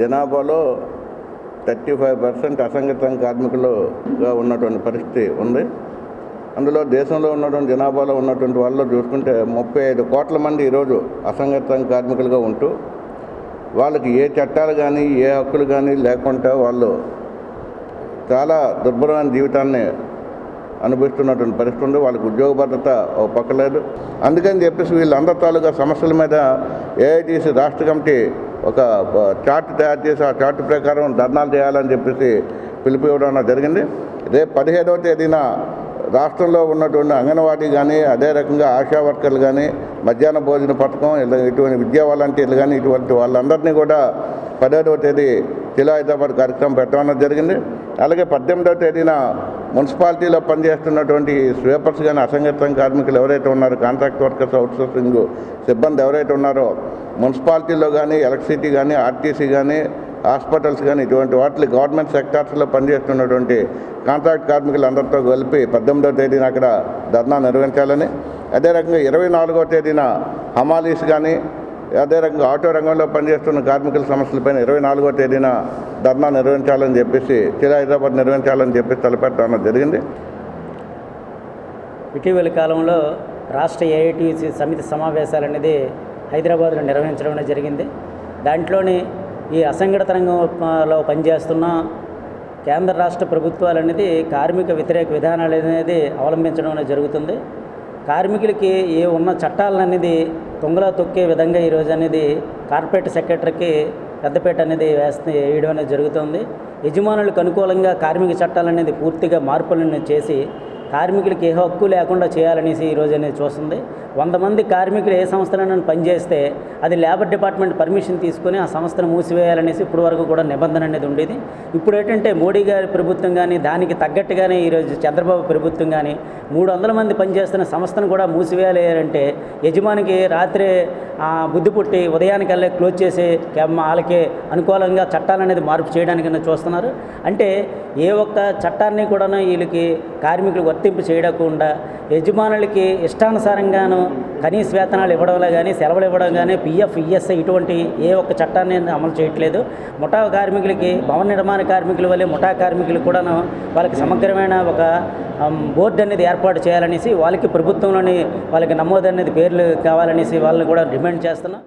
జనాభాలో thirty five percent అసంఘటిత కార్మికులుగా ఉన్నటువంటి పరిస్థితి ఉంది. అందులో దేశంలో ఉన్నటువంటి జనాభాలో ఉన్నటువంటి వాళ్ళు చూసుకుంటే ముప్పై ఐదు కోట్ల మంది ఈరోజు అసంఘటిత కార్మికులుగా ఉంటూ వాళ్ళకి ఏ చట్టాలు కానీ ఏ హక్కులు కానీ లేకుండా వాళ్ళు చాలా దుర్భరమైన జీవితాన్ని అనుభవిస్తున్నటువంటి పరిస్థితి ఉంది. వాళ్ళకి ఉద్యోగ భద్రత ఓ అందుకని చెప్పేసి వీళ్ళందరి తాలూకా సమస్యల మీద ఏఐటీసీ రాష్ట్ర కమిటీ ఒక చార్ట్ తయారు చేసి ఆ చార్ట్ ప్రకారం ధర్నాలు చేయాలని చెప్పేసి పిలుపు ఇవ్వడం జరిగింది. రేపు పదిహేడవ తేదీన రాష్ట్రంలో ఉన్నటువంటి అంగన్వాడీ కానీ అదే రకంగా ఆశా వర్కర్లు కానీ మధ్యాహ్న భోజన పథకం ఇలా ఇటువంటి విద్యా వాలంటీర్లు కానీ ఇటువంటి వాళ్ళందరినీ కూడా పదిహేడవ తేదీ జిల్లా హైదరాబాద్ కార్యక్రమం పెట్టడం జరిగింది. అలాగే పద్దెనిమిదవ తేదీన మున్సిపాలిటీలో పనిచేస్తున్నటువంటి స్వీపర్స్ కానీ అసంఘటిత కార్మికులు ఎవరైతే ఉన్నారో కాంట్రాక్ట్ వర్కర్స్ అవుట్సోర్సింగ్ సిబ్బంది ఎవరైతే ఉన్నారో మున్సిపాలిటీలో కానీ ఎలక్ట్రిసిటీ కానీ ఆర్టీసీ కానీ హాస్పిటల్స్ కానీ ఇటువంటి వాటిని గవర్నమెంట్ సెక్టార్స్లో పనిచేస్తున్నటువంటి కాంట్రాక్ట్ కార్మికులందరితో కలిపి పద్దెనిమిదవ తేదీన అక్కడ ధర్నా నిర్వహించాలని అదే రకంగా ఇరవై నాలుగవ తేదీన హమాలీస్ కానీ అదే రకంగా ఆటో రంగంలో పనిచేస్తున్న కార్మికుల సమస్యలపైన ఇరవై నాలుగో తేదీన ధర్నా నిర్వహించాలని చెప్పేసి చిరా హైదరాబాద్ నిర్వహించాలని చెప్పేసి తలపెట్టడం జరిగింది. ఇటీవలి కాలంలో రాష్ట్ర ఏఐటీసీ సమితి సమావేశాలు అనేది హైదరాబాద్లో నిర్వహించడం జరిగింది. దాంట్లోని ఈ అసంఘటిత రంగంలో పనిచేస్తున్న కేంద్ర రాష్ట్ర ప్రభుత్వాలు అనేది కార్మిక వ్యతిరేక విధానాలు అనేది అవలంబించడం జరుగుతుంది. కార్మికులకి ఏ ఉన్న చట్టాలనేది తొంగలో తొక్కే విధంగా ఈరోజు అనేది కార్పొరేట్ సెక్రటరీకి పెద్దపేట అనేది వేస్తే వేయడం అనేది జరుగుతుంది. యజమానులకు అనుకూలంగా కార్మిక చట్టాలు అనేది పూర్తిగా మార్పులను చేసి కార్మికులకి ఏ హక్కు లేకుండా చేయాలనేసి ఈరోజు అనేది చూస్తుంది. వంద మంది కార్మికులు ఏ సంస్థలను పనిచేస్తే అది లేబర్ డిపార్ట్మెంట్ పర్మిషన్ తీసుకొని ఆ సంస్థను మూసివేయాలనేసి ఇప్పటి వరకు కూడా నిబంధన అనేది ఉండేది. ఇప్పుడు ఏంటంటే మోడీ గారి ప్రభుత్వం కానీ దానికి తగ్గట్టుగానే ఈరోజు చంద్రబాబు ప్రభుత్వం కానీ మూడు వందల మంది పనిచేస్తున్న సంస్థను కూడా మూసివేయాలి అంటే యజమానికి రాత్రి బుద్ధి పుట్టి ఉదయానికల్లా క్లోజ్ చేసి వాళ్ళకి అనుకూలంగా చట్టాలు అనేది మార్పు చేయడానికి చూస్తున్నారు. అంటే ఏ ఒక్క చట్టాన్ని కూడా వీళ్ళకి కార్మికులు వర్తింపు చేయకుండా యజమానులకి ఇష్టానుసారంగాను కనీస వేతనాలు ఇవ్వడంలో కానీ సెలవులు ఇవ్వడం కానీ పిఎఫ్ ఈఎస్ఐ ఇటువంటి ఏ ఒక్క చట్టాన్ని అమలు చేయట్లేదు. ముఠా కార్మికులకి భవన నిర్మాణ కార్మికుల వల్లే ముఠా కార్మికులు కూడాను వాళ్ళకి సమగ్రమైన ఒక బోర్డు అనేది ఏర్పాటు చేయాలనేసి వాళ్ళకి ప్రభుత్వంలోని వాళ్ళకి నమోదు అనేది పేర్లు కావాలనేసి వాళ్ళని కూడా డిమాండ్ చేస్తున్నా.